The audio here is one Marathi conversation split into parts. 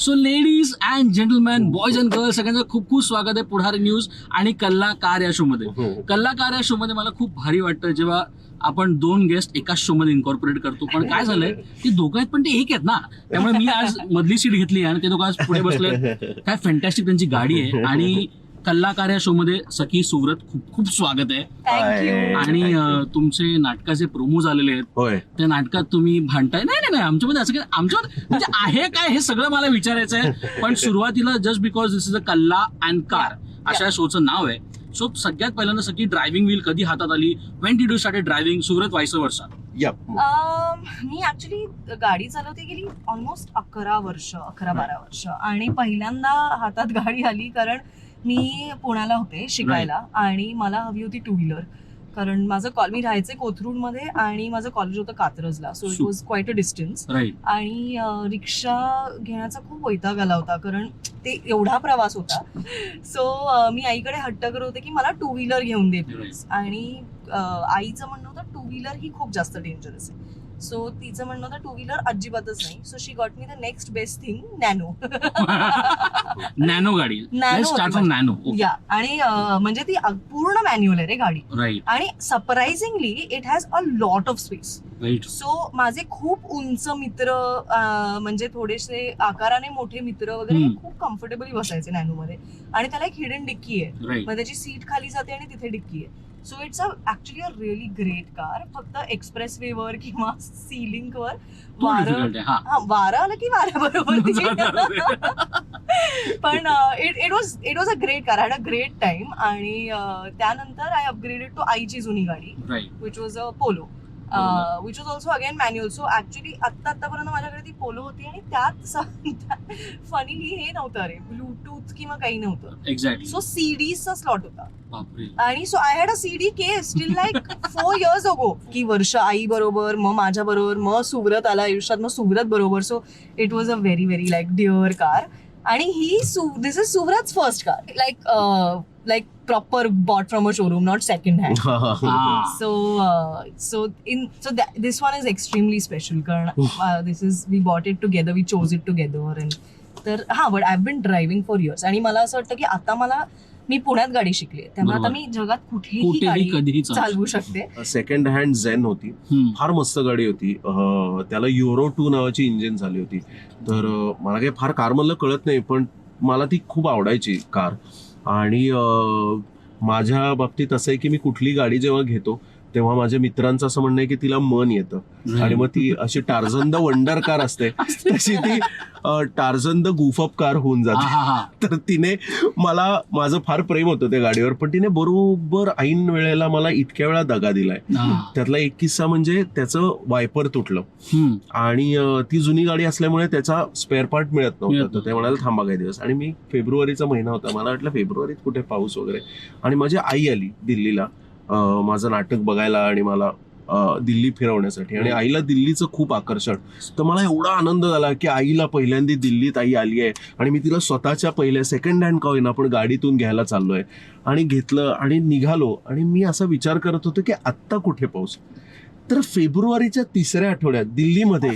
So ladies and gentleman boys and girls सगळ्यांचं खूप खूप स्वागत आहे पुढारी न्यूज आणि कल्लाकार या शो मध्ये हो. कल्लाकार या शो मध्ये मला खूप भारी वाटतं जेव्हा आपण दोन गेस्ट एकाच शो मध्ये इन्कॉर्पोरेट करतो. पण काय झालंय ते दोघं आहेत पण ते एक आहेत ना. त्यामुळे मी आज मधली सीट घेतली आणि ते दोघं आज पुढे बसले काय फॅन्टॅस्टिक त्यांची गाडी आहे. आणि कल्लाकार या शो मध्ये सखी सुव्रत खूप खूप स्वागत आहे. थँक्यू आणि तुमचे नाटकाचे प्रोमोज आलेले आहेत. त्या नाटकात तुम्ही भांडताय? नाही नाही नाही. आमच्यामध्ये असं काय आमच्यामध्ये म्हणजे आहे काय हे सगळं मला विचारायचं आहे. पण सुरुवातीला just because this is a Kalla and car अशा शोचं नाव आहे. सो सगळ्यात पहिल्यांदा सगळी ड्रायव्हिंग व्हील कधी हातात आली? When did do started driving Surat वायस वर्षा मी ऍक्च्युली गाडी चालवते गेली ऑलमोस्ट अकरा वर्ष अकरा बारा वर्ष. आणि पहिल्यांदा हातात गाडी आली कारण मी पुण्याला होते शिकायला आणि मला हवी होती टू व्हीलर कारण माझं कॉल मी राहायचे कोथरूडमध्ये आणि माझं कॉलेज होतं कात्रजला. So it was quite a distance आणि रिक्षा घेण्याचा खूप वैताग आला होता कारण ते एवढा प्रवास होता. सो मी आईकडे हट्ट करत होते की मला टू व्हीलर घेऊन दे प्लीज आणि आईचं म्हणणं होतं टू व्हीलर ही खूप जास्त डेंजरस आहे. सो तिचं म्हणणं होतं टू व्हीलर अजिबातच नाही. So she got me the next best thing Nano Nano गाडी. Nano स्टार्ट होती फ्रॉम नॅनो या आणि अं, म्हणजे ती अग- पूर्ण मॅन्युअल आहे रे गाडी. राईट आणि surprisingly it has a lot of space right so माझे खूप उंच मित्र अं, म्हणजे थोडेसे आकाराने मोठे मित्र वगैरे हे हम्म. खूप कम्फर्टेबली बसायचे नॅनो मध्ये. आणि त्याला एक हिडन डिक्की आहे. राईट मग त्याची सीट खाली जाते आणि तिथे डिक्की आहे. So it's a actually a really great car फक्त एक्सप्रेस वे वर किंवा सिलिंग वर वारं वारं आलं की वाऱ्याबरोबर पण it it was it was a great car had a great time आणि त्यानंतर आय अपग्रेडेड टू आईची जुनी गाडी विच वॉज अ पोलो बरोबर. Which was also again manual so actually आत्ता आतापर्यंत माझ्याकडे ती पोलो होती आणि त्यात फनीली हे नव्हतं रे. ब्लूटूथ किंवा काही नव्हतं. एक्झॅक्टली सो सीडीचा स्लॉट होता. आणि so I had a CD case still like four years ago की वर्ष आई बरोबर मग माझ्या बरोबर मग सुब्रत आला आयुष्यात मग सुब्रत बरोबर. So it was a very very like dear car आणि ही this is सुब्रत's first car like like proper bought from a showroom not second hand हा so uh, so in so that, this one is extremely special कारण uh, this is we bought it together we chose it together and तर हा but I been driving for years आणि मला असं वाटतं की आता मला मी पुण्यात गाडी शिकली त्यामुळे आता. मी जगात कुठेही कुठेही गाडी कधीही चालू चालवू शकते. सेकंड हँड झेन होती. हम्म. फार मस्त गाडी होती. त्याला युरो टू नावाची इंजिन झाली होती. तर मला काही फार कारमधलं कळत नाही पण मला ती खूप आवडायची कार आणि माझ्या बाबतीत असं आहे की मी कुठली गाडी जेव्हा घेतो तेव्हा माझ्या मित्रांचं असं म्हणणं आहे की तिला मन येतं. आणि मग ती अशी टार्झन द वंडर कार असते. तशी ती टार्झन द गुफअप कार होऊन जाते. तर तिने मला माझं फार प्रेम होतं त्या गाडीवर पण तिने बरोबर ऐन वेळेला मला इतक्या वेळा दगा दिलाय. त्यातला एक किस्सा म्हणजे त्याचं वायपर तुटलं. आणि ती जुनी गाडी असल्यामुळे त्याचा स्पेअर पार्ट मिळत नव्हता. तर ते म्हणाले थांबा काही दिवस. आणि मी फेब्रुवारीचा महिना होता. मला वाटलं फेब्रुवारीत कुठे पाऊस वगैरे. आणि माझी आई आली दिल्लीला. माझं नाटक बघायला आणि मला दिल्ली फिरवण्यासाठी. आणि आईला दिल्लीचं खूप आकर्षण. तर मला एवढा आनंद झाला की आईला पहिल्यांदा दिल्लीत आई आली आहे. आणि मी तिला स्वतःच्या पहिल्या सेकंड हँड का होईना पण गाडीतून घ्यायला चाललोय. आणि घेतलं आणि निघालो. आणि मी असा विचार करत होतो की आत्ता कुठे पाऊस? तर फेब्रुवारीच्या तिसऱ्या आठवड्यात दिल्लीमध्ये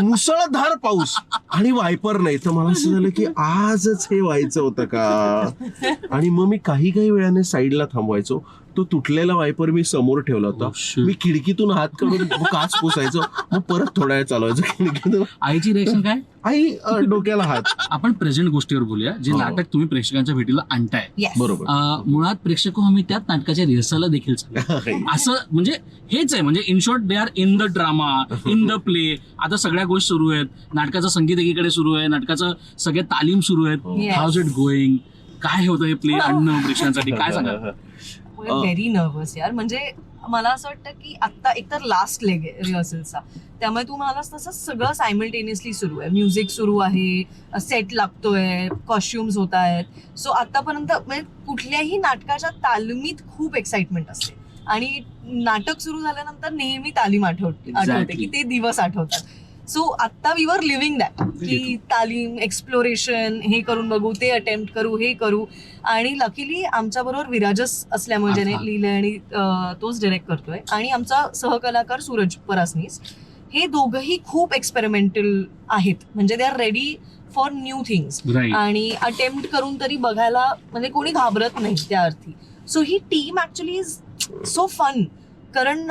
मुसळधार पाऊस आणि वायपर नाही. तर मला असं झालं की आजच हे व्हायचं होतं का? आणि मग मी काही काही वेळाने साईडला थांबवायचो. तो तुटलेला वायपर मी समोर ठेवला होता. Oh. मी खिडकीतून हात काढून काच पुसायचो. मग परत थोडा वेळ चालवायचो खिडकीतून. आईची रिएक्शन काय? आई डोक्याला हात. आपण प्रेझेंट गोष्टीवर बोलूया जे हो. नाटक तुम्ही प्रेक्षकांच्या भेटीला आणताय. बरोबर. मुळात प्रेक्षक हो आम्ही त्याच नाटकाच्या रिहर्सलला देखील. असं म्हणजे हेच आहे म्हणजे in short they are in the drama in the play आता सगळ्या गोष्टी सुरू आहेत. नाटकाचं संगीत एकीकडे सुरू आहे. नाटकाचं सगळे तालीम सुरू आहेत. हाऊज इट गोईंग काय होतं हे प्ले आणणं प्रेक्षकांसाठी काय सांगा व्हेरी नर्वस यार. म्हणजे मला असं वाटतं की आता एकतर लास्ट लेग आहे रिहर्सलचा त्यामुळे तू म्हणालास तसं सगळं सायमल्टेनियसली सुरू आहे. म्युझिक सुरू आहे सेट लागतोय कॉस्ट्युम्स होत आहेत. सो आतापर्यंत म्हणजे कुठल्याही नाटकाच्या तालमीत खूप एक्साइटमेंट असते. आणि नाटक सुरू झाल्यानंतर नेहमी तालीम आठवते आठवते. की ते दिवस आठवतात. सो आत्ता वी वर लिव्हिंग दॅट की तालीम एक्सप्लोरेशन हे करून बघू ते अटेम्प्ट करू हे करू. आणि लकीली आमच्या बरोबर विराजस असल्यामुळे ज्याने. लिहिलंय आणि तोच डिरेक्ट करतोय. आणि आमचा सहकलाकार सूरज परासनीस. हे दोघंही खूप एक्सपेरिमेंटल आहेत. म्हणजे they are ready for new things आणि अटेम्प्ट करून तरी बघायला म्हणजे कोणी घाबरत नाही त्या अर्थी. So he team actually is so fun कारण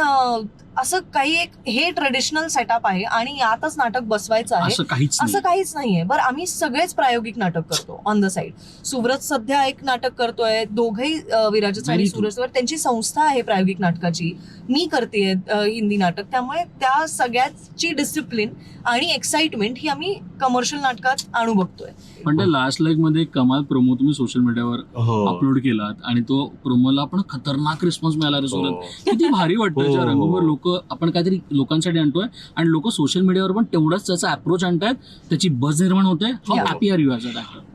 असं काही एक हे ट्रेडिशनल सेटअप आहे आणि यातच नाटक बसवायचं आहे. असं काहीच असं नाही काहीच नाहीये. बरं आम्ही सगळेच प्रायोगिक नाटक करतो ऑन द साईड सुव्रत सध्या एक नाटक करतोय. दोघही विराजच आणि Very. सुरजवर त्यांची संस्था आहे प्रायोगिक नाटकाची. मी करते हिंदी नाटक. त्यामुळे त्या सगळ्याची डिसिप्लिन आणि एक्साइटमेंट ही आम्ही कमर्शियल नाटकात आणू बघतोय. पण त्या लास्ट लेगमध्ये कमाल प्रोमो तुम्ही सोशल मीडियावर हो. अपलोड केलात आणि तो प्रोमोला पण खतरनाक रिस्पॉन्स मिळाला रे सुरत हो. किती भारी वाटतं. हो, ज्या हो. रंगभूमीवर लोक आपण काहीतरी लोकांसाठी आणतोय. आणि लोक सोशल मीडियावर पण तेवढाच त्याचा अप्रोच आणतायत त्याची बज निर्माण होते. हॅपी आर यू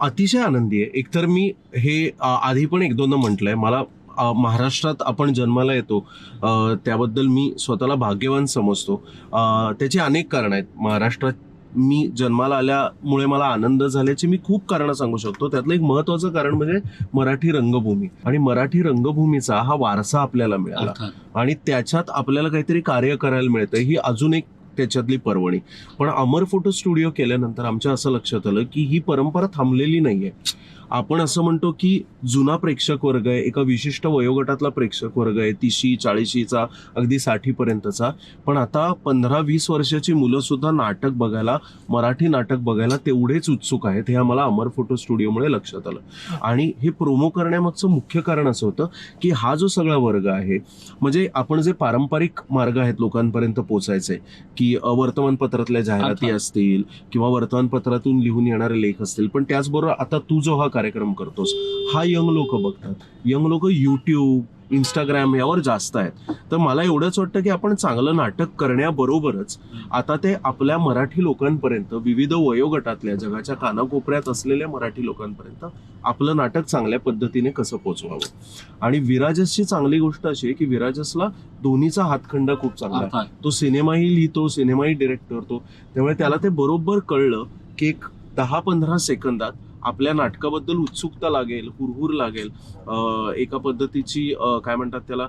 अतिशय आनंदी आहे. एकतर मी हे आधी पण एक दोनदा म्हटलंय. मला महाराष्ट्रात आपण जन्माला येतो त्याबद्दल मी स्वतःला भाग्यवान समजतो. त्याची अनेक कारण आहेत. महाराष्ट्रात मी जन्माला आल्यामुळे मला आनंद झाल्याची मी खूप कारणं सांगू शकतो. त्यातलं एक महत्वाचं कारण म्हणजे मराठी रंगभूमी. आणि मराठी रंगभूमीचा हा वारसा आपल्याला मिळाला. आणि त्याच्यात आपल्याला काहीतरी कार्य करायला मिळतं. ही अजून एक त्याच्यातली पर्वणी. पण अमर फोटो स्टुडिओ केल्यानंतर आमच्या असं लक्षात आलं की ही परंपरा थांबलेली नाहीये. आपण असं म्हणतो की जुना प्रेक्षक वर्ग आहे एका विशिष्ट वयोगटातला प्रेक्षक वर्ग आहे तिशी चाळीशीचा अगदी साठीपर्यंतचा पण आता पंधरा वीस वर्षाची मुलं सुद्धा नाटक बघायला मराठी नाटक बघायला तेवढेच उत्सुक आहेत हे आम्हाला अमर फोटो स्टुडिओमुळे लक्षात आलं आणि हे प्रोमो करण्यामागचं मुख्य कारण असं होतं की हा जो सगळा वर्ग आहे म्हणजे आपण जे पारंपरिक मार्ग आहेत लोकांपर्यंत पोचायचे की वर्तमानपत्रातल्या जाहिराती. असतील किंवा वर्तमानपत्रातून लिहून येणारे लेख असतील पण त्याचबरोबर आता तू जो हा कार्यक्रम करतोस हा यंग लोक बघतात. यंग लोक युट्यूब इंस्टाग्राम यावर जास्त आहेत. तर मला एवढंच वाटतं की आपण चांगलं नाटक करण्याबरोबरच आता ते आपल्या मराठी लोकांपर्यंत विविध वयोगटातल्या जगाच्या कानाकोपऱ्यात असलेल्या मराठी लोकांपर्यंत आपलं नाटक चांगल्या पद्धतीने कसं पोचवावं? आणि विराजसची चांगली गोष्ट अशी आहे की विराजसला दोन्हीचा हातखंडा खूप चांगला आहे. तो सिनेमाही लिहितो सिनेमाही डिरेक्ट करतो त्यामुळे त्याला ते बरोबर कळलं की एक दहा पंधरा सेकंदात आपल्या नाटकाबद्दल उत्सुकता लागेल हुरहुर लागेल. एका पद्धतीची काय म्हणतात त्याला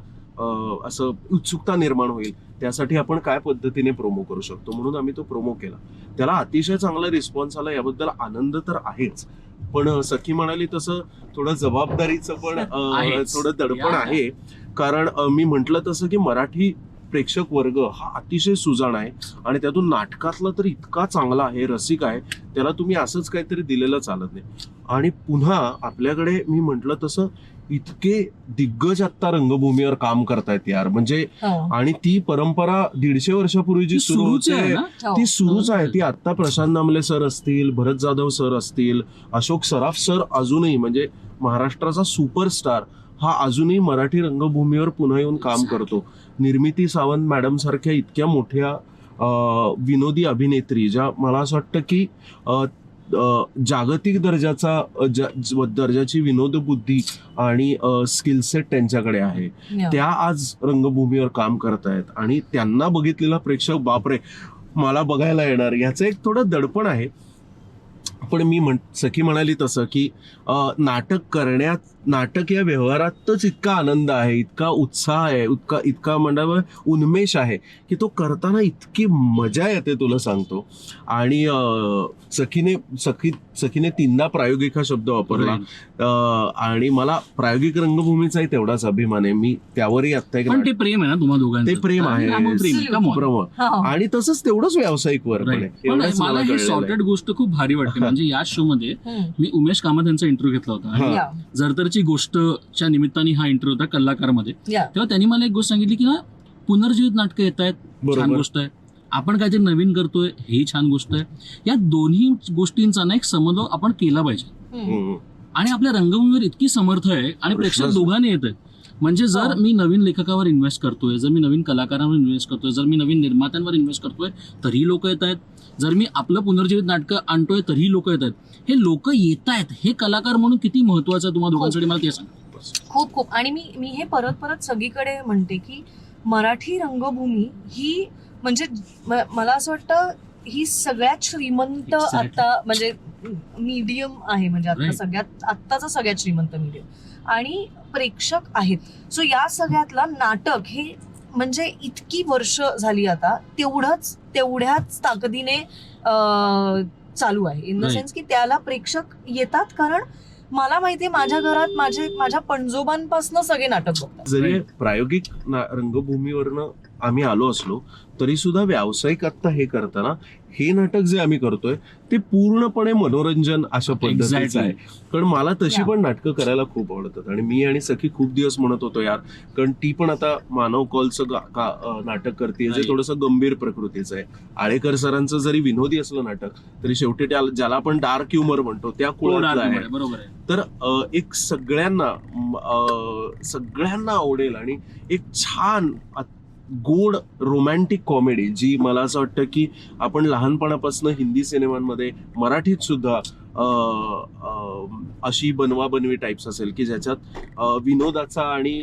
असं उत्सुकता निर्माण होईल. त्यासाठी आपण काय पद्धतीने प्रोमो करू शकतो? म्हणून आम्ही तो प्रोमो केला. त्याला अतिशय चांगला रिस्पॉन्स आला याबद्दल आनंद तर आहेच. पण सखी म्हणाली तसं थोडं जबाबदारीचं पण. थोडं दडपण. आहे. कारण मी म्हंटल तसं की मराठी प्रेक्षक वर्ग हा अतिशय सुजाण आहे आणि त्यातून नाटकातला तर इतका चांगला आहे रसिक आहे त्याला तुम्ही असंच काहीतरी दिलेलं चालत नाही. आणि पुन्हा आपल्याकडे मी म्हंटल तसं इतके दिग्गज आत्ता रंगभूमीवर काम करतायत यार. म्हणजे हो. आणि ती परंपरा दीडशे वर्षापूर्वी जी सुरू होते हो. ती सुरूच आहे. ती आत्ता प्रशांत नामले सर असतील भरत जाधव सर असतील अशोक सराफ सर अजूनही म्हणजे महाराष्ट्राचा सुपरस्टार हा अजूनही मराठी रंगभूमीवर पुन्हा येऊन काम करतो. निर्मिती सावंत मॅडम सारख्या इतक्या मोठ्या विनोदी अभिनेत्री ज्या मला असं वाटतं की जागतिक दर्जाचा दर्जाची विनोदबुद्धी आणि स्किल सेट त्यांच्याकडे आहे. त्या आज रंगभूमीवर काम करतायत आणि त्यांना बघितलेला प्रेक्षक बापरे मला बघायला येणार. याचं एक थोडं दडपण आहे. पण मी म्हण सखी म्हणाली तसं की नाटक करण्यात नाटक या व्यवहारातच इतका आनंद आहे इतका उत्साह आहे इतका इतका म्हणावं उन्मेष आहे की तो करताना इतकी मजा येते तुला सांगतो. आणि सखीने सखी सखीने तीनदा प्रायोगिक हा शब्द वापरला. आणि मला प्रायोगिक रंगभूमीचाही तेवढाच अभिमान आहे. मी त्यावरही आत्ता एक पण नाटक- ते प्रेम आहे ना तुम्हा दोघांचं? ते प्रेम आहे. हो. आणि तसंच तेवढंच व्यावसायिक वर मला ही. सॉर्टेड गोष्ट खूप भारी वाटते. म्हणजे या शो मध्ये. मी उमेश कामत यांचा इंटरव्ह्यू घेतला होता. आणि हा. जरतरची गोष्टच्या निमित्ताने हा इंटरव्ह्यू होता कलाकारमध्ये. तेव्हा त्यांनी मला एक गोष्ट सांगितली की ना पुनर्जीवित नाटकं येत आहेत. छान गोष्ट आहे. आपण काहीतरी नवीन करतोय ही छान गोष्ट आहे. या दोन्ही गोष्टींचा ना एक समन्वय आपण केला पाहिजे. हम्म. हम्म. आणि आपल्या रंगभूमीवर इतकी समर्थ आहे आणि प्रेक्षक दोघांनी येत आहेत. म्हणजे जर हो. मी नवीन लेखकावर इन्व्हेस्ट करतोय जर मी नवीन कलाकारांवर इन्व्हेस्ट करतोय जर मी नवीन निर्मात्यांवर इन्व्हेस्ट करतोय तरीही लोक येत आहेत. जर मी आपलं पुनर्जीवित नाटकं आणतोय तरीही लोक येत आहेत. हे लोक येत आहेत. हे कलाकार म्हणून किती महत्वाचं आहे तुम्हाला दोघांसाठी? मला ते सांगा. खूप खूप. आणि मी मी हे परत परत सगळीकडे म्हणते की मराठी रंगभूमी ही म्हणजे मला असं वाटतं ही सगळ्यात श्रीमंत. आता म्हणजे मीडियम आहे. म्हणजे आता. सगळ्यात आत्ताचा सगळ्यात श्रीमंत मीडियम. आणि प्रेक्षक आहेत. सो या सगळ्यातला नाटक हे म्हणजे इतकी वर्ष झाली आता तेवढंच तेवढ्याच ताकदीने अं, चालू आहे इन द. सेन्स की त्याला प्रेक्षक येतात कारण मला माहितीये माझ्या घरात माझे माझ्या पणजोबांपासून सगळे नाटक बघतात जरी. प्रायोगिक ना- रंगभूमीवरनं आम्ही आलो असलो तरी सुद्धा व्यावसायिक आत्ता हे करताना हे नाटक जे आम्ही करतोय ते पूर्णपणे मनोरंजन अशा पद्धतीचं. आहे कारण मला तशी. पण नाटकं करायला खूप आवडतात आणि मी आणि सखी खूप दिवस म्हणत होतो यार कारण ती पण आता मानव कॉलचं नाटक करते जे. थोडंसं गंभीर प्रकृतीचं आहे आळेकर सरांचं जरी विनोदी असलं नाटक तरी शेवटी त्या ज्याला आपण डार्क ह्युमर म्हणतो त्या कुळातलं आहे बरोबर आहे तर एक सगळ्यांना सगळ्यांना आवडेल आणि एक छान गोड रोमॅन्टिक कॉमेडी जी मला असं वाटतं की आपण लहानपणापासून हिंदी सिनेमांमध्ये मराठीत सुद्धा अशी बनवा बनवी टाईप्स असेल की ज्याच्यात विनोदाचा आणि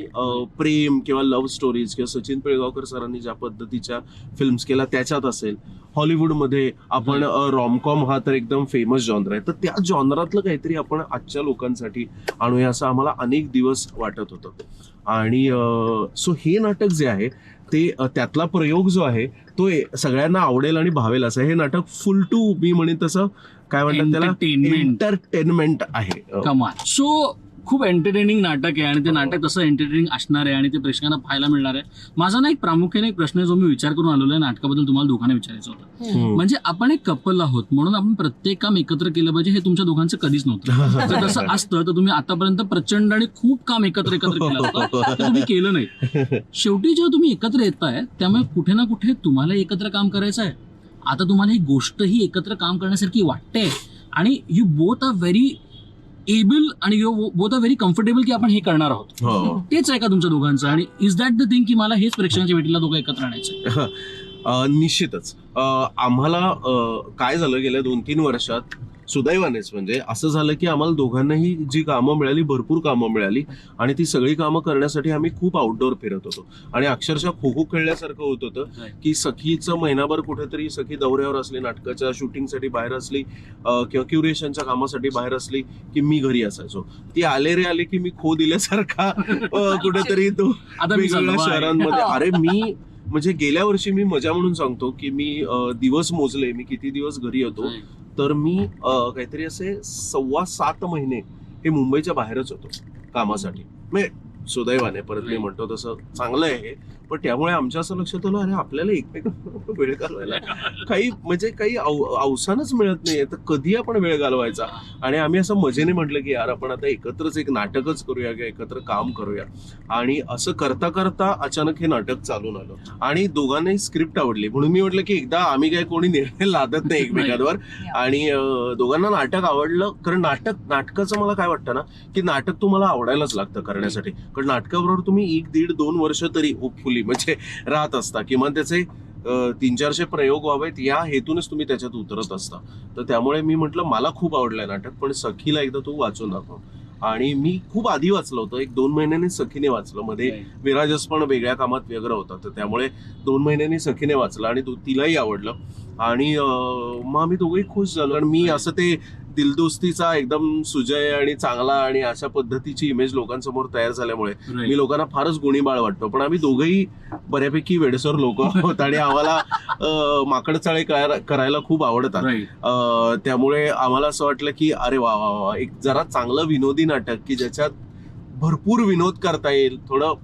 प्रेम किंवा लव्ह स्टोरीज किंवा सचिन पिळगावकर सरांनी ज्या पद्धतीच्या फिल्म्स केल्या त्याच्यात असेल. हॉलिवूडमध्ये आपण रॉमकॉम हा तर एकदम फेमस जॉनर आहे. तर त्या जॉनरातलं काहीतरी आपण आजच्या लोकांसाठी आणूया असं आम्हाला अनेक दिवस वाटत होतं. आणि सो हे नाटक जे आहे ते त्यातला प्रयोग जो आहे तो सगळ्यांना आवडेल आणि भावेल असं. हे नाटक फुल टू मी म्हणेन तसं. काय म्हणतात त्याला? एंटरटेनमेंट आहे. कमाल सो खूप एंटरटेनिंग नाटक आहे आणि ते नाटक तसं एंटरटेनिंग असणार आहे आणि ते प्रेक्षकांना पाहायला मिळणार आहे. माझा ना एक प्रामुख्याने एक प्रश्न जो मी विचार करून आलेलो आहे नाटकाबद्दल तुम्हाला दोघांना विचारायचं होतं. हम्म. म्हणजे आपण एक कपल आहोत म्हणून आपण प्रत्येक काम एकत्र केलं पाहिजे हे तुमच्या दोघांचं कधीच नव्हतं. जर तसं असतं तर तुम्ही आतापर्यंत प्रचंड आणि खूप काम एकत्र एकत्र केलं असतं. ते तुम्ही केलं नाही. शेवटी जेव्हा तुम्ही एकत्र येताय त्यामुळे कुठे ना कुठे तुम्हाला एकत्र काम करायचं आहे. आता तुम्हाला ही गोष्ट ही एकत्र काम करण्यासारखी वाटते. आणि you both are very able आणि you both are very comfortable की आपण हे करणार आहोत. हो. तेच आहे का तुमच्या दोघांचं? आणि इज दॅट द थिंग की मला हेच प्रेक्षकांच्या भेटीला दोघं एकत्र आणायचं निश्चितच. आम्हाला काय झालं गेल्या दोन तीन वर्षात सुदैवानेच म्हणजे असं झालं की आम्हाला दोघांनाही जी कामं मिळाली भरपूर कामं मिळाली आणि ती सगळी कामं करण्यासाठी आम्ही खूप आउटडोअर फिरत होतो आणि अक्षरशः खो खो खेळल्यासारखं होत होतं. की सखीचं महिनाभर कुठेतरी सखी दौऱ्यावर असली नाटकाच्या शूटिंगसाठी बाहेर असली किंवा क्युरेशनच्या कामासाठी बाहेर असली की मी घरी असायचो ती आले रे आले की मी खो दिल्यासारखा कुठेतरी तो वेगवेगळ्या. शहरांमध्ये. अरे मी म्हणजे गेल्या वर्षी मी मजा म्हणून सांगतो की मी दिवस मोजले मी किती दिवस घरी येतो तर मी काहीतरी असे सव्वा सात महिने हे मुंबईच्या बाहेरच होतो कामासाठी. म्हणजे सुदैवाने परत मी. म्हणतो तसं चांगलं आहे हे पण त्यामुळे आमच्या असं लक्षात आलं अरे आपल्याला एकमेकांबरोबर वेळ घालवायला. काही म्हणजे काही अव- अवसानच मिळत नाहीये तर कधी आपण वेळ घालवायचा? आणि आम्ही असं मजेने म्हटलं की यार आपण आता एकत्रच एक नाटकच करूया किंवा एकत्र काम करूया. आणि असं करता करता अचानक हे नाटक चालून आलं. आणि दोघांनाही स्क्रिप्ट आवडली. म्हणून मी म्हटलं की एकदा आम्ही काय कोणी निर्णय लादत नाही एकमेकांवर. आणि दोघांना नाटक आवडलं. कारण नाटक नाटकाचं मला काय वाटतं ना की नाटक तुम्हाला आवडायलाच लागतं करण्यासाठी. कारण नाटकाबरोबर तुम्ही एक दीड दोन वर्ष तरी होपफुली म्हणजे राहत असता. किमान त्याचे तीन चारशे प्रयोग व्हावेत या हेतूनच तुम्ही त्याच्यात उतरत असता. तर त्यामुळे मी म्हटलं मला खूप आवडलंय नाटक पण सखीला एकदा तू वाचून दाखव. आणि मी खूप आधी वाचलं होतं एक दोन महिन्यांनी सखीने वाचलं. मध्ये विराजस पण वेगळ्या कामात वेगळं होता तर त्यामुळे दोन महिन्यांनी सखीने वाचलं आणि तो तिलाही आवडलं. आणि मग आम्ही दोघंही खुश झालो. आणि मी असं ते दिलदोस्तीचा एकदम सुजय आणि चांगला आणि अशा पद्धतीची इमेज लोकांसमोर तयार झाल्यामुळे. मी लोकांना फारच गुणीबाळ वाटतो. पण आम्ही दोघंही बऱ्यापैकी वेडसर लोक आहोत आणि आम्हाला माकडचाळे करायला- करायला खूप आवडतात. त्यामुळे आम्हाला असं वाटलं की अरे वा वा वा एक जरा चांगलं विनोदी नाटक की ज्याच्यात भरपूर विनोद करता येईल थोडं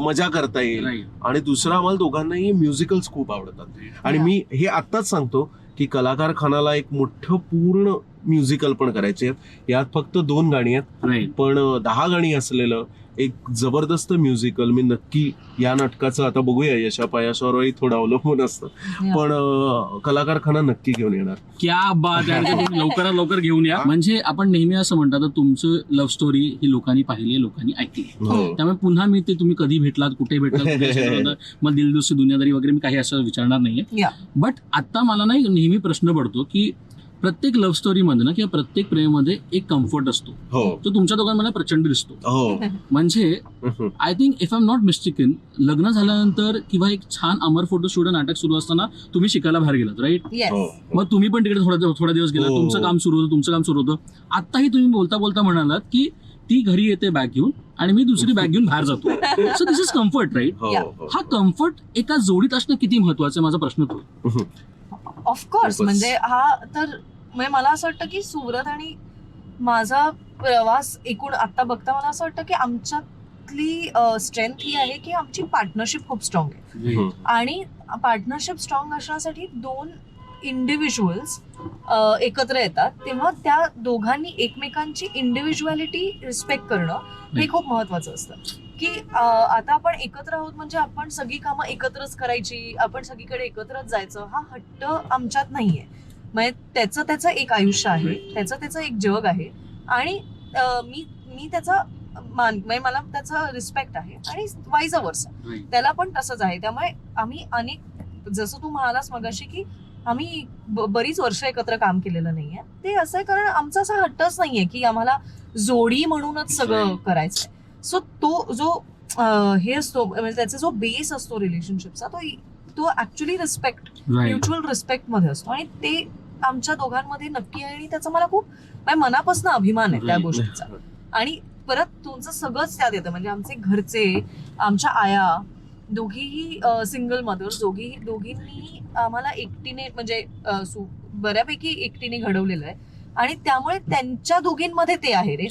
मजा करता येईल. आणि दुसरं आम्हाला दोघांनाही म्युझिकल्स खूप आवडतात. आणि मी हे आत्ताच सांगतो की कलाकार खानाला एक मोठं पूर्ण म्युझिकल पण करायचे यात फक्त दोन गाणी आहेत. पण दहा गाणी असलेलं एक जबरदस्त म्युझिकल मी नक्की या नाटकाचं आता बघूया. यशापयाशावरही थोडं अवलंबून असतं. पण कलाकार खाना नक्की घेऊन येणार. क्या बात लवकरात लवकर घेऊन या. म्हणजे आपण नेहमी असं म्हणतात तुमचं लव्ह स्टोरी ही लोकांनी पाहिली आहे, लोकांनी ऐकली. हो. त्यामुळे पुन्हा मी ते तुम्ही कधी भेटलात कुठे भेटलात मग दिलदुसी दुनियादारी वगैरे मी काही असं विचारणार नाहीये. बट आता मला ना एक नेहमी प्रश्न पडतो की प्रत्येक लव्ह स्टोरीमध्ये ना किंवा प्रत्येक प्रेममध्ये एक कम्फर्ट असतो. हो. तो तुमच्या दोघांमध्ये प्रचंड दिसतो. हो. म्हणजे I think if I am not mistaken लग्न झाल्यानंतर किंवा एक छान अमर फोटो शूट नाटक सुरू असताना तुम्ही शिकायला बाहेर गेलात राईट हो. मग तुम्ही पण तिकडे थोडा थोडा दिवस गेला हो. तुमचं काम सुरू होतं तुमचं काम सुरू होतं. आत्ताही तुम्ही बोलता बोलता म्हणालात की ती घरी येते बॅग घेऊन आणि मी दुसरी बॅग घेऊन बाहेर जातो. So this is comfort right हो. हो. हा कम्फर्ट एका जोडीत असणं किती महत्वाचं आहे माझा प्रश्न तो. ऑफकोर्स. म्हणजे हा तर म्हणजे मला असं वाटतं की सुरत आणि माझा प्रवास एकूण आता बघता मला असं वाटतं की आमच्यातली स्ट्रेंथ ही आहे की आमची पार्टनरशिप खूप स्ट्रॉंग आहे. आणि पार्टनरशिप स्ट्रॉंग असण्यासाठी दोन इंडिव्हिज्युअल्स एकत्र येतात. तेव्हा त्या दोघांनी एकमेकांची इंडिव्हिज्युअलिटी रिस्पेक्ट करणं हे खूप महत्वाचं असतं. की आता आपण एकत्र आहोत म्हणजे आपण सगळी कामं एकत्रच करायची आपण सगळीकडे एकत्रच जायचं हा हट्ट आमच्यात नाहीये. म्हणजे त्याचं त्याचं एक आयुष्य आहे त्याचं त्याचं एक जग आहे. आणि मी मी त्याचा मान म्हणजे मला त्याचा रिस्पेक्ट आहे आणि वाईज वर्षा Right. त्याला पण तसंच आहे. त्यामुळे आम्ही अनेक जसं तू म्हणालास मगाशी की आम्ही बरीच वर्ष एकत्र काम केलेलं नाहीये. ते असं आहे कारण आमचा असा हट्टच नाहीये की आम्हाला जोडी म्हणूनच सगळं. करायचंय. सो तो जो हे असतो म्हणजे त्याचा जो बेस असतो रिलेशनशिपचा तो तो ऍक्च्युली रिस्पेक्ट म्युच्युअल रिस्पेक्टमध्ये असतो. आणि ते आमच्या दोघांमध्ये नक्की आहे आणि त्याचा मला खूप मनापासून अभिमान आहे त्या. गोष्टीचा. आणि परत तुमचं सगळंच त्यात येतं. म्हणजे आमचे घरचे आमच्या आया दोघीही सिंगल मदर्स दोघी दोघींनी आम्हाला एकटीने म्हणजे बऱ्यापैकी एकटीने घडवलेलं आहे. आणि त्यामुळे त्यांच्या दोघींमध्ये ते आहे रे.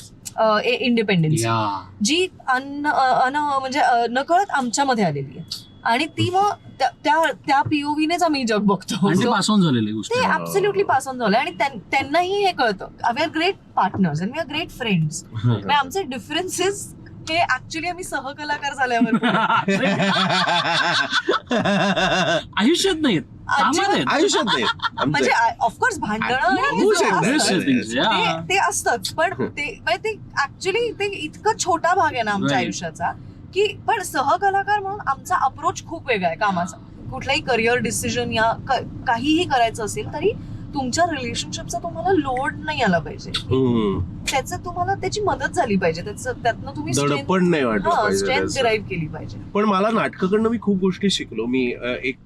इंडिपेंडन्स या. जी अन अन म्हणजे नकळत आमच्यामध्ये आलेली आहे. आणि ती मग त्या- त्या पीओव्हीनेच आम्ही जग बघतो. ते. ऍब्सोल्युटली पास ऑन झालंय. आणि त्यां- त्यांनाही हे कळतं. We are great partners and we are great friends आमचे डिफरन्सेस हे ऍक्च्युली आम्ही सहकलाकार झाल्यावर आयुष्यात नाहीत. आयुष्यात नाही म्हणजे ऑफकोर्स भांडणं हे ते असतंच पण ते म्हणजे ते ऍक्च्युली ते इतकं छोटा भाग आहे ना आमच्या. आयुष्याचा की पण सहकलाकार म्हणून आमचा अप्रोच खूप वेगळा आहे कामाचा. कुठलाही करिअर डिसिजन या काहीही करायचं असेल तरी तुमच्या रिलेशनशिपचा तुम्हाला लोड नाही आला पाहिजे हम्म. त्याचं तुम्हाला त्याची मदत झाली पाहिजे त्याचं त्यातनं तुम्ही दडपण नाही वाटलं पाहिजे स्ट्रेंथ त्याचं. डिराईव्ह केली पाहिजे पण मला नाटकाकडनं मी खूप गोष्टी शिकलो मी अ, एक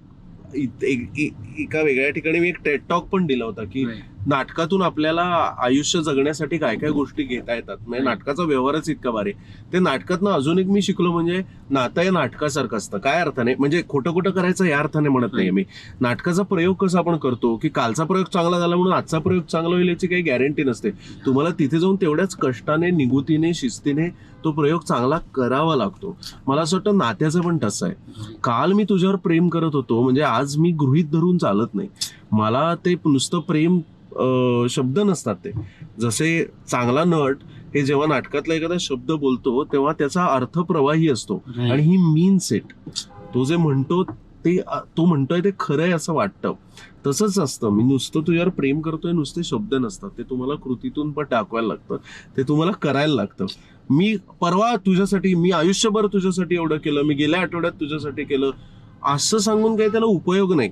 इत- एक- वेगळ्या ठिकाणी मी एक टेट टॉक पण दिला होता की Right. नाटकातून आपल्याला आयुष्य जगण्यासाठी काय काय गोष्टी घेता येतात. म्हणजे नाटकाचा व्यवहारच इतका भारी. ते नाटकातनं अजून एक मी शिकलो म्हणजे नातं हे नाटकासारखं असतं. काय अर्थाने? म्हणजे खोटं खोटं करायचं या अर्थाने म्हणत नाही मी. नाटकाचा प्रयोग कसा आपण करतो की कालचा प्रयोग चांगला झाला म्हणून आजचा प्रयोग चांगला होईल याची काही गॅरंटी नसते. तुम्हाला तिथे जाऊन तेवढ्याच कष्टाने निगुतीने शिस्तीने तो प्रयोग चांगला करावा लागतो. मला असं वाटतं नात्याचं पण तसं आहे. काल मी तुझ्यावर प्रेम करत होतो. म्हणजे आज मी गृहित धरून चालत नाही. मला ते नुसतं प्रेम शब्द नसतात ते. जसे चांगला नट हे जेव्हा नाटकातला एखादा शब्द बोलतो तेव्हा त्याचा अर्थ प्रवाही असतो. आणि ही मीन सेट तो जे म्हणतो ते तो म्हणतोय ते खरं आहे असं वाटतं. तसंच असतं. मी नुसतं तुझ्यावर प्रेम करतोय नुसते शब्द नसतात. ते तुम्हाला कृतीतून पण दाखवायला लागतं. ते तुम्हाला करायला लागतं. मी परवा तुझ्यासाठी मी आयुष्यभर तुझ्यासाठी एवढं केलं. मी गेल्या आठवड्यात तुझ्यासाठी केलं. असं सांगून काही त्याला उपयोग नाही.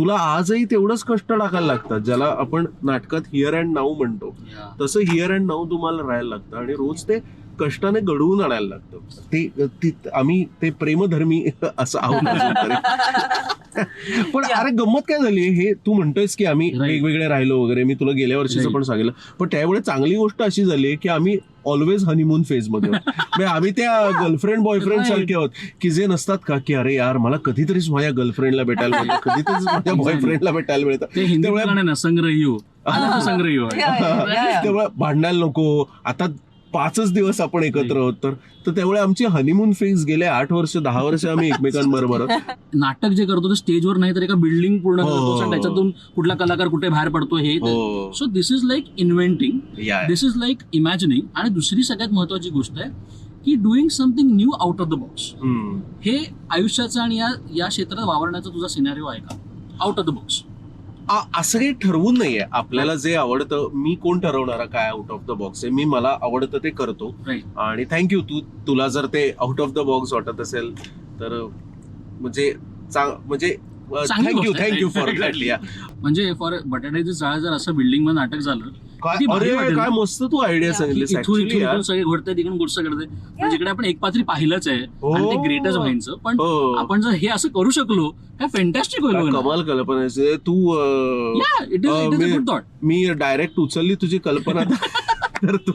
तुला आजही तेवढंच कष्ट टाकायला लागतात ज्याला आपण नाटकात हिअर अँड नाऊ म्हणतो. तसं हिअर अँड नाऊ तुम्हाला राहायला लागतं आणि रोज ते कष्टाने घडवून आणायला लागतं ते ती- आम्ही ते प्रेमधर्मी असं आहोत. पण अरे गंमत काय झाली हे तू म्हणतोयस की आम्ही. वेगवेगळे राहिलो वगैरे मी तुला गेल्या वर्षीचं. पण सांगितलं पण त्यावेळी चांगली गोष्ट अशी झाली की आम्ही ऑलवेज हनीमून फेजमध्ये. म्हणजे आम्ही त्या गर्लफ्रेंड बॉयफ्रेंड. सारखे आहोत की जे नसतात का की अरे यार मला कधीतरीच माझ्या गर्लफ्रेंडला भेटायला मिळतं कधीतरीच माझ्या बॉयफ्रेंडला भेटायला मिळतं त्यामुळे- संग्रही संग्रही. त्यामुळे भांडायला नको आता पाचच दिवस आपण एकत्र आहोत तर तर त्यामुळे आमची हनीमून फेज गेले आठ वर्ष दहा वर्ष आम्ही एकमेकांबरोबर. नाटक जे करतो ते स्टेजवर नाही तर एका बिल्डिंग पूर्ण हो. करतो. आणि त्याच्यातून कुठला कलाकार कुठे बाहेर पडतो हे so this is like inventing this is like imagining आणि दुसरी सगळ्यात महत्वाची गोष्ट आहे की doing something new out of the box. हे आयुष्याचं आणि या या क्षेत्रात वावरण्याचा तुझा सिनारिओ आहे का? आउट ऑफ द बॉक्स असं काही ठरवून नाहीये आपल्याला जे आवडतं मी कोण ठरवणारा काय आउट ऑफ द बॉक्स आहे मी मला आवडतं ते करतो. आणि थँक्यू तू तुला जर ते आउट ऑफ द बॉक्स वाटत असेल तर म्हणजे चांग- म्हणजे चांगली थँक्यू गोष्ट आहे. Thank you for that Exactly. या म्हणजे फॉर बटाट्याची जाळ जर असं बिल्डिंगमध्ये नाटक झालं काय किती भारी अरे वाटेल काय ना? मस्त तू आयडिया. सांगितलीस इथून इथून यार इथून सगळे घडते तिकडून घडते पण Yeah. जिकडे आपण एक पात्री पाहिलंच आहे हो. आणि ते ग्रेटच व्हायचं पण हो आपण जर हे असं करू शकलो काय फॅन्टॅस्टिक होईल काय. कमाल कल्पना आहे. तू अं, अं, is a मी- good thought. मी डायरेक्ट उचलली तुझी कल्पना तर तू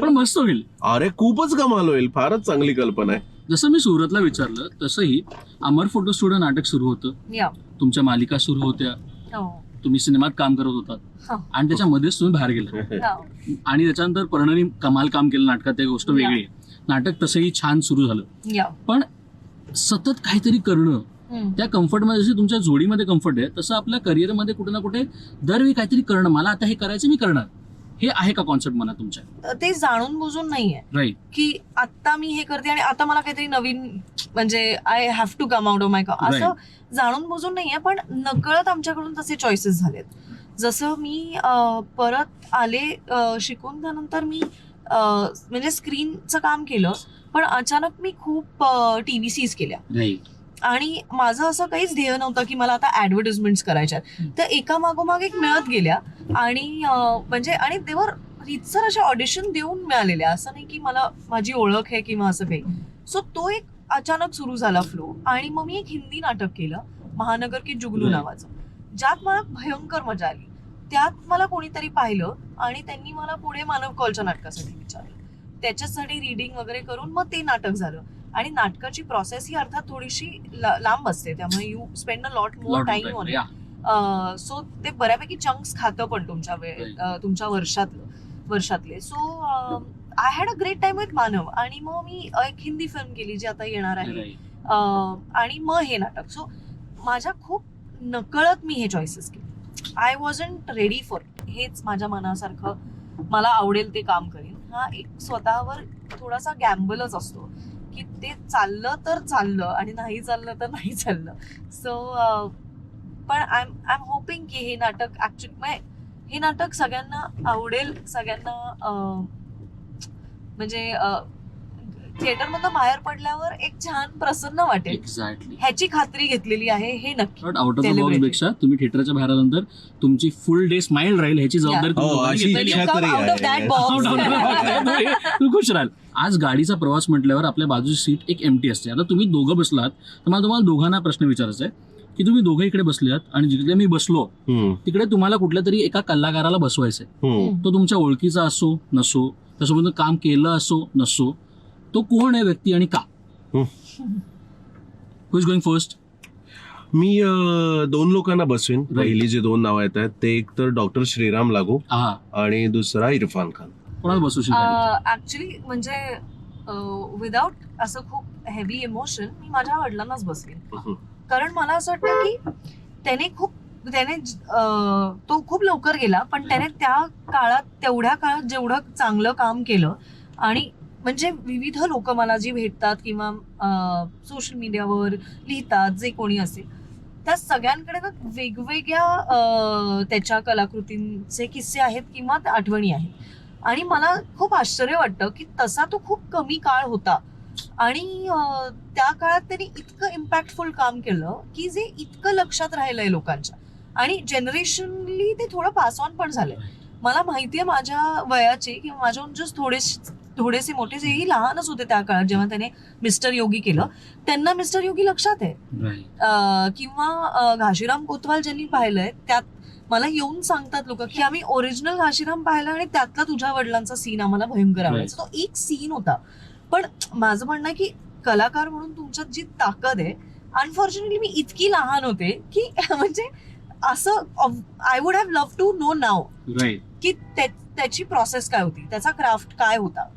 पण मस्त होईल अरे खूपच कमाल होईल फारच चांगली कल्पना आहे जसं मी सुरतला विचारलं तसंही अमर फोटो स्टुडिओ नाटक सुरू होतं. तुमच्या मालिका सुरू होत्या. हो. तुम्ही सिनेमात काम करत होतात. हा. आणि त्याच्यामध्येच तुम्ही बाहेर गेला. हो. आणि त्याच्यानंतर पर्णनी कमाल काम केलं नाटकात ते गोष्ट वेगळी. आहे नाटक तसंही छान सुरू झालं. पण सतत काहीतरी करणं. त्या कम्फर्टमध्ये जशी तुमच्या जोडीमध्ये कम्फर्ट आहे तसं आपल्या करिअरमध्ये कुठे ना कुठे दरवेळी काहीतरी करणं. मला आता हे करायचं मी करणार. हे आहे का कॉन्सेप्ट मनात तुमच्या? ते जाणून बुजून नाहीये. राईट की आता मी हे करते आणि आता मला काहीतरी नवीन म्हणजे I have to come out of my असं जाणून बुजून नाहीये पण नकळत आमच्याकडून तसे चॉईसेस झालेत. जसं मी अं, परत आले अं, शिकून त्यानंतर मी अं, म्हणजे स्क्रीनचं काम केलं पण अचानक मी खूप टी व्ही सीज केल्या. राईट आणि माझं असं काहीच ध्येय नव्हतं की मला आता ऍडव्हर्टिजमेंट्स करायच्या. तर एका मागोमाग एक मिळत गेल्या आणि म्हणजे आणि तेवर रितसर अशा ऑडिशन देऊन मिळालेल्या. असं नाही की मला माझी ओळख आहे किंवा असं काही. सो तो एक अचानक सुरू झाला फ्लो आणि मग मी एक हिंदी नाटक केलं महानगर की जुगलू. नावाचं. ज्यात मला भयंकर मजा आली. त्यात मला कोणीतरी पाहिलं आणि त्यांनी मला पुढे मानव कॉलच्या नाटकासाठी विचारलं. त्याच्यासाठी रिडिंग वगैरे करून मग ते नाटक झालं. आणि नाटकाची प्रोसेस ही अर्थात थोडीशी लांब असते. त्यामुळे you spend a lot more time on so ते बऱ्यापैकी चंक्स खातं पण तुमच्या वेळ तुमच्या वर्षातलं वर्षातले. So I had a great time with Manav आणि मग मी एक हिंदी फिल्म केली जी आता येणार आहे. आणि मग हे नाटक. सो माझ्या खूप नकळत मी हे चॉईसेस केले. आय वॉजंट रेडी फॉर हेच माझ्या मनासारखं मला आवडेल ते काम करेन. हा एक स्वतःवर थोडासा गॅम्बलच असतो. की ते चाललं तर चाललं आणि नाही चाललं तर नाही चाललं. सो पण I am I am hoping की हे नाटक ऍक्च्युली हे नाटक सगळ्यांना आवडेल सगळ्यांना म्हणजे थिएटरमधनं बाहेर पडल्यावर एक छान प्रसन्न वाटेल. एक्झॅक्टली ह्याची खात्री घेतलेली आहे हे नक्की. Out of the box. पेक्षा तुम्ही थिएटरच्या बाहेर आल्यानंतर तुमची फुल डे स्माइल राहील ह्याची जबाबदारी हो, तुम्ही. तू खुश राहाल. आज गाडीचा प्रवास म्हटल्यावर आपल्या बाजूची सीट एक एमटी असते. आता तुम्ही दोघं बसलात तर मला तुम्हाला दोघांना प्रश्न विचारायचा आहे की तुम्ही दोघं इकडे बसलात आणि जिकडे मी बसलो तिकडे तुम्हाला कुठल्या तरी एका कलाकाराला बसवायचंय. तो तुमच्या ओळखीचा असो नसो त्यासोबत काम केलं असो नसो तो कोण आहे व्यक्ती आणि का? इज गोइंग फर्स्ट मी दोन लोकांना बसवीन. पहिली जे दोन नाव येत आहेत ते एक तर डॉक्टर श्रीराम लागू हा. आणि दुसरा इरफान खान. कोणाला बसवशील? ऍक्च्युली म्हणजे विदाउट असं खूप हेवी इमोशन मी माझ्या वडिलांनाच बसवेन. कारण मला असं वाटतं की त्याने खूप त्याने तो खूप लवकर गेला पण त्याने त्या काळात तेवढ्या काळात जेवढं चांगलं काम केलं आणि म्हणजे विविध लोक मला जी भेटतात किंवा सोशल मीडियावर लिहितात जे कोणी असेल त्या सगळ्यांकडे ना वेगवेगळ्या त्याच्या कलाकृतींचे किस्से आहेत किंवा आठवणी आहेत आणि मला खूप आश्चर्य वाटतं की तसा तो खूप कमी काळ होता. आणि त्या काळात त्यांनी इतकं इम्पॅक्टफुल काम केलं की जे इतकं लक्षात राहिलंय लोकांच्या. आणि जनरेशनली ते थोडं पास ऑन पण झालंय. मला माहितीये माझ्या वयाचे किंवा माझ्याहून जस्ट थोडेसे थोडेसे मोठे जेही लहानच होते त्या काळात जेव्हा त्याने मिस्टर योगी केलं त्यांना मिस्टर योगी लक्षात आहे. किंवा घाशीराम कोतवाल ज्यांनी पाहिलंय त्यात मला येऊन सांगतात लोक की आम्ही ओरिजिनल घाशीराम पाहिला आणि त्यातला तुझ्या वडिलांचा सीन आम्हाला भयंकर आवडायचा तो एक सीन होता पण माझं म्हणणं आहे की कलाकार म्हणून तुमच्यात जी ताकद आहे अनफॉर्च्युनेटली मी इतकी लहान होते की म्हणजे असं I would have love to know नाव. की त्या- त्याची प्रोसेस काय होती त्याचा क्राफ्ट काय होता